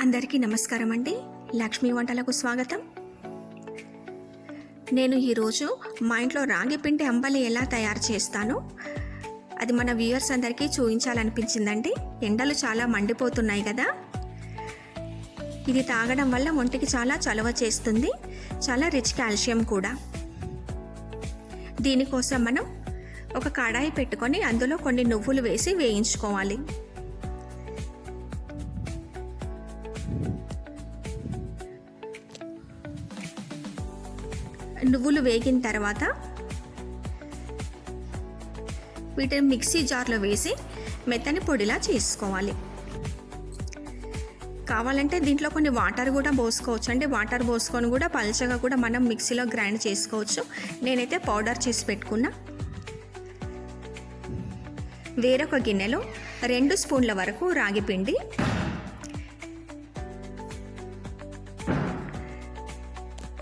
అందరికీ నమస్కారం అండి. లక్ష్మీ వంటలకు స్వాగతం. నేను ఈరోజు మా ఇంట్లో రాగి పిండి అంబలి ఎలా తయారు చేస్తాను? అది మన వ్యూయర్స్ అందరికీ చూపించాలనిపించిందండి. ఎండలు చాలా మండిపోతున్నాయి కదా. ఇది తాగడం వల్ల ఒంటికి చాలా చలవ చేస్తుంది. చాలా రిచ్ కాల్షియం కూడా. దీనికోసం మనం ఒక కడాయి పెట్టుకొని అందులో కొన్ని నువ్వులు వేసి వేయించుకోవాలి. నువ్వులు వేగిన తర్వాత వీటిని మిక్సీ జార్లో వేసి మెత్తని పొడిలా చేసుకోవాలి. కావాలంటే దీంట్లో కొన్ని వాటర్ కూడా పోసుకోవచ్చు. అంటే వాటర్ పోసుకొని కూడా పల్చగా కూడా మనం మిక్సీలో గ్రైండ్ చేసుకోవచ్చు. నేనైతే పౌడర్ చేసి పెట్టుకున్నా. వేరొక గిన్నెలో రెండు స్పూన్ల వరకు రాగి పిండి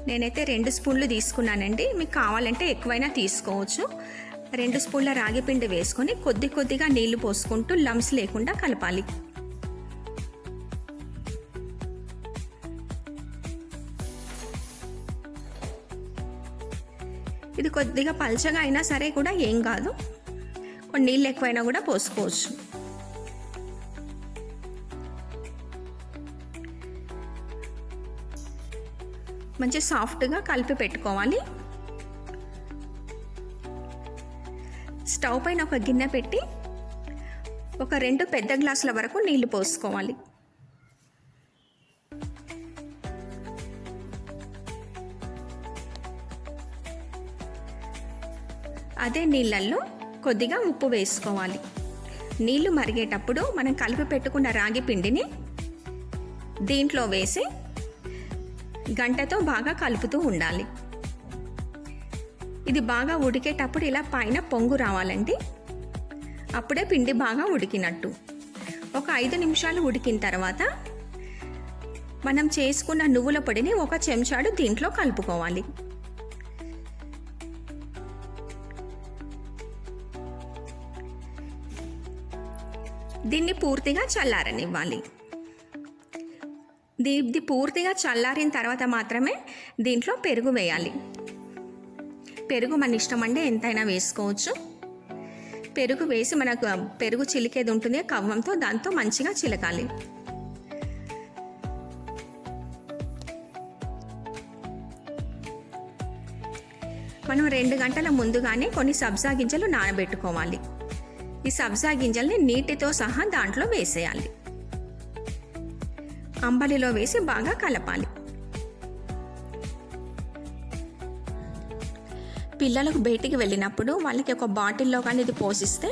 నేనైతే రెండు స్పూన్లు తీసుకున్నానండి. మీకు కావాలంటే ఎక్కువైనా తీసుకోవచ్చు. రెండు స్పూన్ల రాగి పిండి వేసుకొని కొద్ది కొద్దిగా నీళ్ళు పోసుకుంటూ లమ్స్ లేకుండా కలపాలి. ఇది కొద్దిగా పల్చగా అయినా సరే కూడా ఏం కాదు. కొన్ని నీళ్ళు ఎక్కువైనా కూడా పోసుకోవచ్చు. మంచి సాఫ్ట్గా కలిపి పెట్టుకోవాలి. స్టవ్ పైన ఒక గిన్నె పెట్టి ఒక రెండు పెద్ద గ్లాసుల వరకు నీళ్ళు పోసుకోవాలి. అదే నీళ్ళల్లో కొద్దిగా ఉప్పు వేసుకోవాలి. నీళ్ళు మరిగేటప్పుడు మనం కలిపి పెట్టుకున్న రాగి పిండిని దీంట్లో వేసి గంటతో బాగా కలుపుతూ ఉండాలి. ఇది బాగా ఉడికేటప్పుడు ఇలా పైన పొంగు రావాలండి అప్పుడే పిండి బాగా ఉడికినట్టు. ఒక ఐదు నిమిషాలు ఉడికిన తర్వాత మనం చేసుకున్న నువ్వుల పొడిని ఒక చెంచాడు దీంట్లో కలుపుకోవాలి. దీన్ని పూర్తిగా చల్లారనివ్వాలి. ఇది పూర్తిగా చల్లారిన తర్వాత మాత్రమే దీంట్లో పెరుగు వేయాలి. పెరుగు మన ఇష్టం అంటే ఎంతైనా వేసుకోవచ్చు. పెరుగు వేసి మనకు పెరుగు చిలికేది ఉంటుంది కవ్వంతో దాంతో మంచిగా చిలకాలి. మనం రెండు గంటల ముందుగానే కొన్ని సబ్జా గింజలు నానబెట్టుకోవాలి. ఈ సబ్జా గింజల్ని నీటితో సహా దాంట్లో వేసేయాలి. అంబలిలో వేసి బాగా కలపాలి. పిల్లలకు బయటికి వెళ్ళినప్పుడు వాళ్ళకి ఒక బాటిల్లో కానీ ఇది పోషిస్తే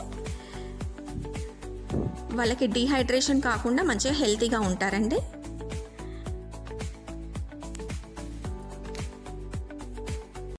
వాళ్ళకి డీహైడ్రేషన్ కాకుండా మంచిగా హెల్తీగా ఉంటారండి.